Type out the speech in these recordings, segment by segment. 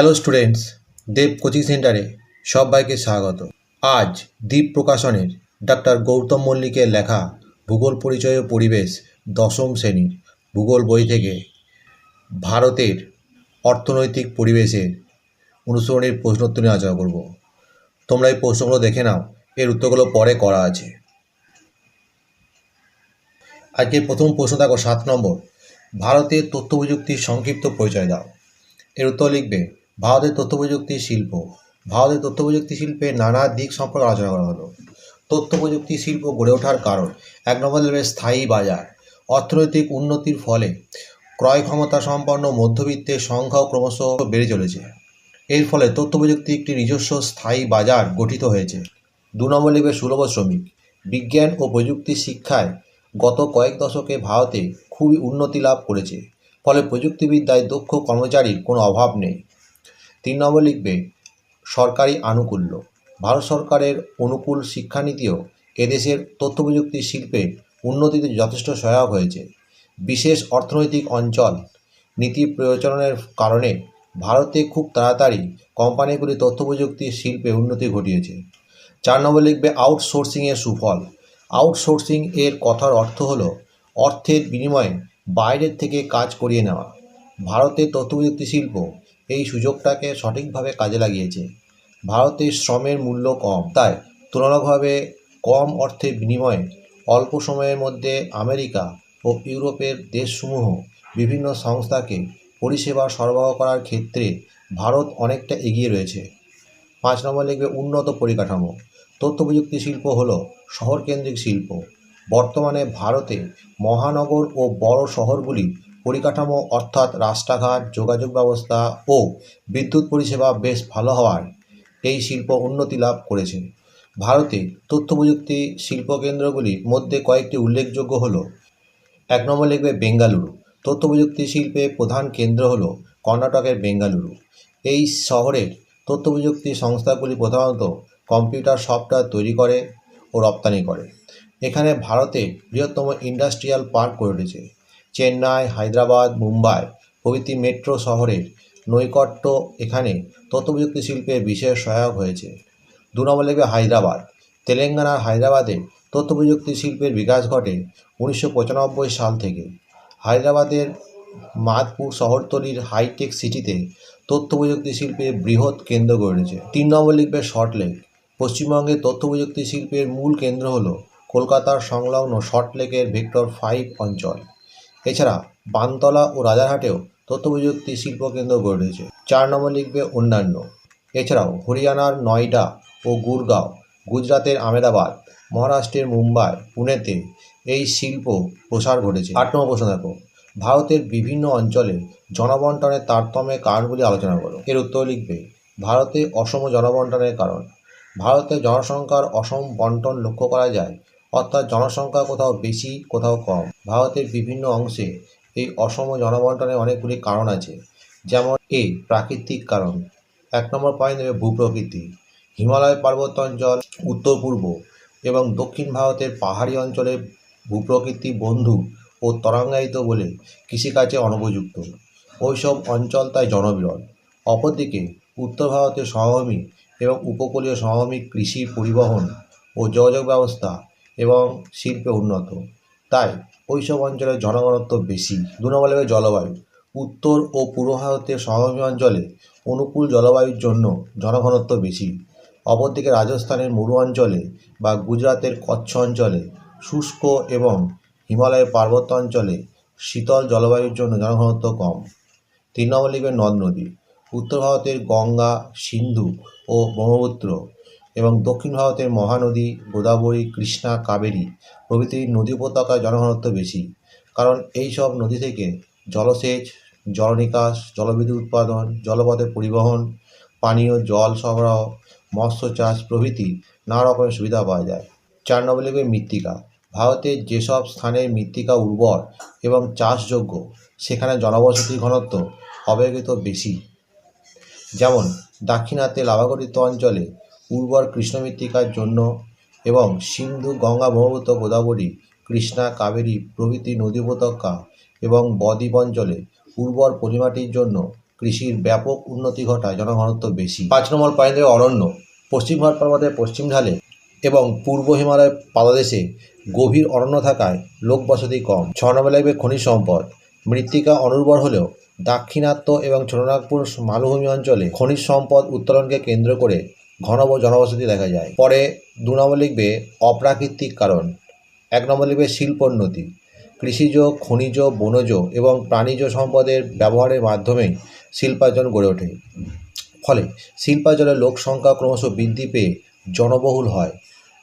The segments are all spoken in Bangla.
হ্যালো স্টুডেন্টস দেব কোচিং সেন্টারে সবাইকে স্বাগত। আজ দ্বীপ প্রকাশনের ডাক্তার গৌতম মল্লিকের লেখা ভূগোল পরিচয় ও পরিবেশ দশম শ্রেণির ভূগোল বই থেকে ভারতের অর্থনৈতিক পরিবেশের অনুসরণের প্রশ্নোত্তর নিয়ে আলোচনা করব। তোমরা এই প্রশ্নগুলো দেখে নাও, এর উত্তরগুলো পরে করা আছে। আজকে প্রথম প্রশ্ন দেখো, সাত নম্বর। ভারতের তথ্য প্রযুক্তির সংক্ষিপ্ত পরিচয় দাও। এর উত্তর লিখবে ভারতের তথ্য প্রযুক্তি শিল্প। ভারতের তথ্য প্রযুক্তি শিল্পে নানা দিক সম্পর্কে আলোচনা করা হলো। তথ্য প্রযুক্তি শিল্প গড়ে ওঠার কারণ এক নম্বর স্থায়ী বাজার। অর্থনৈতিক উন্নতির ফলে ক্রয় ক্ষমতা সম্পন্ন মধ্যবিত্তের সংখ্যাও ক্রমশ বেড়ে চলেছে। এর ফলে তথ্য প্রযুক্তি একটি নিজস্ব স্থায়ী বাজার গঠিত হয়েছে। দু নম্বর লিখবে সুলভ শ্রমিক। বিজ্ঞান ও প্রযুক্তি শিক্ষায় গত কয়েক দশকে ভারতে খুবই উন্নতি লাভ করেছে। ফলে প্রযুক্তিবিদ্যায় দক্ষ কর্মচারীর কোনো অভাব নেই। তিন নম্বর লিখবে, সরকারি আনুকূল্য। ভারত সরকারের অনুকূল শিক্ষানীতিও এদেশের তথ্য প্রযুক্তি শিল্পের উন্নতিতে যথেষ্ট সহায়ক হয়েছে। বিশেষ অর্থনৈতিক অঞ্চল নীতি প্রয়োজনের কারণে ভারতে খুব তাড়াতাড়ি কোম্পানিগুলি তথ্য প্রযুক্তি শিল্পে উন্নতি ঘটিয়েছে। চার নম্বর লিখবে আউটসোর্সিংয়ের সুফল। আউটসোর্সিং এর কথার অর্থ হলো অর্থের বিনিময়ে বাইরের থেকে কাজ করিয়ে নেওয়া। ভারতের তথ্য প্রযুক্তি শিল্প এই সুযোগটাকে সঠিকভাবে কাজে লাগিয়েছে। ভারতে শ্রমের মূল্য কম। তাই তুলনাভাবে কম অর্থের বিনিময়ে অল্প সময়ের মধ্যে আমেরিকা ও ইউরোপের দেশসমূহ বিভিন্ন সংস্থাকে পরিষেবা সরবরাহ করার ক্ষেত্রে ভারত অনেকটা এগিয়ে রয়েছে। পাঁচ নম্বর লিখবে, উন্নত পরিকাঠামো। তথ্য প্রযুক্তি শিল্প হল শহরকেন্দ্রিক শিল্প। বর্তমানে ভারতে মহানগর ও বড় শহরগুলি পরিকাঠামো অর্থাৎ রাস্তাঘাট, যোগাযোগ ব্যবস্থা ও বিদ্যুৎ পরিষেবা বেশ ভালো হওয়ায় এই শিল্প উন্নতি লাভ করেছে। ভারতে তথ্য প্রযুক্তি শিল্পকেন্দ্রগুলির মধ্যে কয়েকটি উল্লেখযোগ্য হল, এক নম্বর লিখবে বেঙ্গালুরু। তথ্য প্রযুক্তি শিল্পে প্রধান কেন্দ্র হল কর্ণাটকের বেঙ্গালুরু। এই শহরের তথ্য প্রযুক্তি সংস্থাগুলি প্রধানত কম্পিউটার সফটওয়্যার তৈরি করে ও রপ্তানি করে। এখানে ভারতে বৃহত্তম ইন্ডাস্ট্রিয়াল পার্ক গড়ে উঠেছে। চেন্নাই, হায়দ্রাবাদ, মুম্বাই প্রভৃতি মেট্রো শহরের নৈকট্য এখানে তথ্য প্রযুক্তি শিল্পে বিশেষ সহায়ক হয়েছে। দু নম্বর লিখবে হায়দ্রাবাদ। তেলেঙ্গানার হায়দ্রাবাদে তথ্য প্রযুক্তি শিল্পের বিকাশ ঘটে উনিশশো পঁচানব্বই সাল থেকে। হায়দ্রাবাদের মাদপুর শহরতলির হাইটেক সিটিতে তথ্য প্রযুক্তি শিল্পের বৃহৎ কেন্দ্র গড়ে উঠেছে। তিন নম্বর লিখবে সল্টলেক পশ্চিমবঙ্গের তথ্য প্রযুক্তি শিল্পের মূল কেন্দ্র হল কলকাতার সংলগ্ন শর্টলেকের ভেক্টর ফাইভ অঞ্চল। এছাড়া বানতলা ও রাজারহাটেও তথ্য প্রযুক্তি শিল্পকেন্দ্র গড়ে উঠেছে। চার নম্বর লিখবে অন্যান্য। এছাড়াও হরিয়ানার নয়ডা ও গুরগাঁও, গুজরাতের আমেদাবাদ মহারাষ্ট্রের মুম্বাই, পুনেতে এই শিল্প প্রসার ঘটেছে। আট নম্বর প্রশ্ন দেখো। ভারতের বিভিন্ন অঞ্চলে জনবন্টনের তারতম্যের কারণগুলি আলোচনা করো। এর উত্তর লিখবে, ভারতে অসম জনবন্টনের কারণ। ভারতে জনসংখ্যার অসম বন্টন লক্ষ্য করা যায় অর্থাৎ জনসংখ্যা কোথাও বেশি, কোথাও কম। ভারতের বিভিন্ন অংশে এই অসম জনবন্টনের অনেকগুলি কারণ আছে। যেমন এ, প্রাকৃতিক কারণ। এক নম্বর পয়েন্ট দেবে ভূপ্রকৃতি। হিমালয় পার্বত্য অঞ্চল উত্তর পূর্ব এবং দক্ষিণ ভারতের পাহাড়ি অঞ্চলে ভূপ্রকৃতি বন্ধু ও তরঙ্গায়িত বলে কৃষিকাজে অনুপযুক্ত। ওইসব অঞ্চল তাই জনবিরল। অপরদিকে, উত্তর ভারতের সমভূমি এবং উপকূলীয় সমভূমি কৃষি পরিবহন ও যোগাযোগ ব্যবস্থা এবং শিল্পে উন্নত। তাই ওই সব অঞ্চলে জনঘনত্ব বেশি। দু নম্বর জলবায়ু, উত্তর ও পূর্ব ভারতের সমভূমি অঞ্চলে অনুকূল জলবায়ুর জন্য জনঘনত্ব বেশি। অপরদিকে রাজস্থানের মরু অঞ্চলে বা গুজরাতের কচ্ছ অঞ্চলে শুষ্ক এবং হিমালয়ের পার্বত্য অঞ্চলে শীতল জলবায়ুর জন্য জনঘনত্ব কম। তিন নম্বর লিখবে নদ নদী, উত্তর ভারতের গঙ্গা, সিন্ধু ও ব্রহ্মপুত্র এবং দক্ষিণ ভারতের মহানদী, গোদাবরী, কৃষ্ণা, কাবেরী প্রভৃতি নদী উপত্যকায় জনঘনত্ব বেশি। কারণ এই সব নদী থেকে জলসেচ, জলনিকাশ, জলবিদ্যুৎ উৎপাদন জলপথে পরিবহন, পানীয় জল সরবরাহ, মৎস্য চাষ প্রভৃতি নানা রকমের সুবিধা পাওয়া যায়। চার নম্বর লিখবে মৃত্তিকা। ভারতের যেসব স্থানের মৃত্তিকা উর্বর এবং চাষযোগ্য, সেখানে জনবসতির ঘনত্ব অপেক্ষিত বেশি। যেমন দাক্ষিণাত্যে লাভাগঠিত অঞ্চলে উর্বর কৃষ্ণ মৃত্তিকার জন্য এবং সিন্ধু গঙ্গা ব্রহ্মপুত্র গোদাবরী, কৃষ্ণা, কাবেরী প্রভৃতি নদী উপত্যকা এবং বদ্বীপ অঞ্চলে উর্বর পলিমাটির জন্য কৃষির ব্যাপক উন্নতি ঘটায় জনঘনত্ব বেশি। পাঁচ নম্বর পয়েন্টে অরণ্য, পশ্চিম ঘাট পর্বতের পশ্চিম ঢালে এবং পূর্ব হিমালয় পাদদেশে গভীর অরণ্য থাকায় লোকবসতি কম। ছ নম্বর লাগবে খনিজ সম্পদ, মৃত্তিকা অনুর্বর হলেও দাক্ষিণাত্য এবং ছোটনাগপুর মালভূমি অঞ্চলে খনিজ সম্পদ উত্তোলনকে কেন্দ্র করে ঘন জনবসতি দেখা যায়। পরে দু নম্বর লিখবে অপ্রাকৃতিক কারণ, এক নম্বর লিখবে শিল্পোন্নতি। কৃষিজ, খনিজ, বনজ এবং প্রাণীজ সম্পদের ব্যবহারের মাধ্যমেই শিল্পার্জন গড়ে ওঠে। ফলে শিল্পাঞ্চলের লোক সংখ্যা ক্রমশ বৃদ্ধি পেয়ে জনবহুল হয়।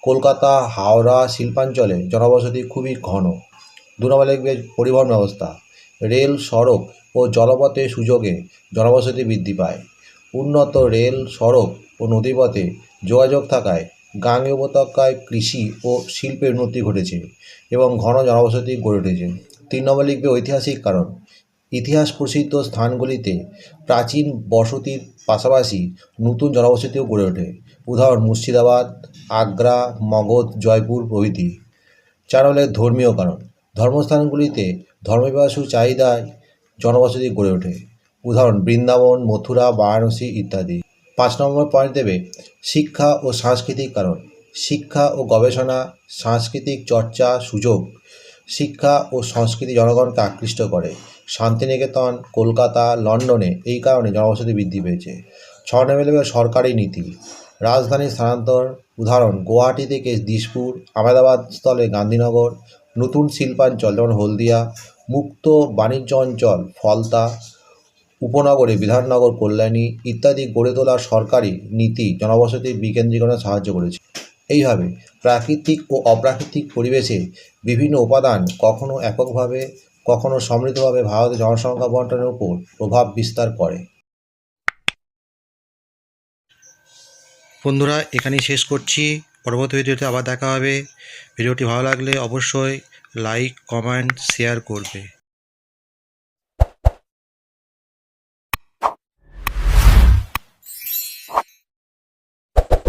কলকাতা, হাওড়া শিল্পাঞ্চলে জনবসতি খুবই ঘন। দু নম্বর লিখবে পরিবহন ব্যবস্থা। রেল, সড়ক ও জলপথে সুযোগে জনবসতি বৃদ্ধি পায়। উন্নত রেল, সড়ক ও নদীপথে যোগাযোগ থাকায় গাঙ্গে উপত্যকায় কৃষি ও শিল্পের উন্নতি ঘটেছে এবং ঘন জনবসতি গড়ে উঠেছে। তিন নম্বর লিখবে ঐতিহাসিক কারণ। ইতিহাস প্রসিদ্ধ স্থানগুলিতে প্রাচীন বসতির পাশাপাশি নতুন জনবসতিও গড়ে ওঠে। উদাহরণ, মুর্শিদাবাদ, আগ্রা, মগধ, জয়পুর প্রভৃতি। চার হলে ধর্মীয় কারণ। ধর্মস্থানগুলিতে ধর্মপিপাসু চাহিদায় জনবসতি গড়ে ওঠে। উদাহরণ, বৃন্দাবন, মথুরা, বারাণসী ইত্যাদি। পাঁচ নম্বর পয়েন্ট দেবে, শিক্ষা ও সাংস্কৃতিক কারণ। শিক্ষা ও গবেষণা, সাংস্কৃতিক চর্চা, সুযোগ। শিক্ষা ও সংস্কৃতি জনগণকে আকৃষ্ট করে। শান্তিনিকেতন, কলকাতা, লন্ডনে এই কারণে জনবসতি বৃদ্ধি পেয়েছে। ছ নম্বর সরকারি নীতি। রাজধানী স্থানান্তর, উদাহরণ, গুয়াহাটি থেকে দিসপুর, আহমেদাবাদ স্থলে গান্ধীনগর, নতুন শিল্পাঞ্চল, যেমন হলদিয়া, মুক্ত বাণিজ্য অঞ্চল, ফলতা উপনগরে, বিধাননগর, কল্যাণী ইত্যাদি গড়ে তোলা সরকারি নীতি জনবসতির বিকেন্দ্রীকরণে সাহায্য করেছে। এইভাবে প্রাকৃতিক ও অপ্রাকৃতিক পরিবেশে বিভিন্ন উপাদান কখনো এককভাবে, কখনো সমৃদ্ধভাবে ভারতের জনসংখ্যা বন্টনের উপর প্রভাব বিস্তার করে। বন্ধুরা, এখানেই শেষ করছি। পরবর্তী ভিডিওতে আবার দেখা হবে। ভিডিওটি ভালো লাগলে অবশ্যই লাইক, কমেন্ট, শেয়ার করবে।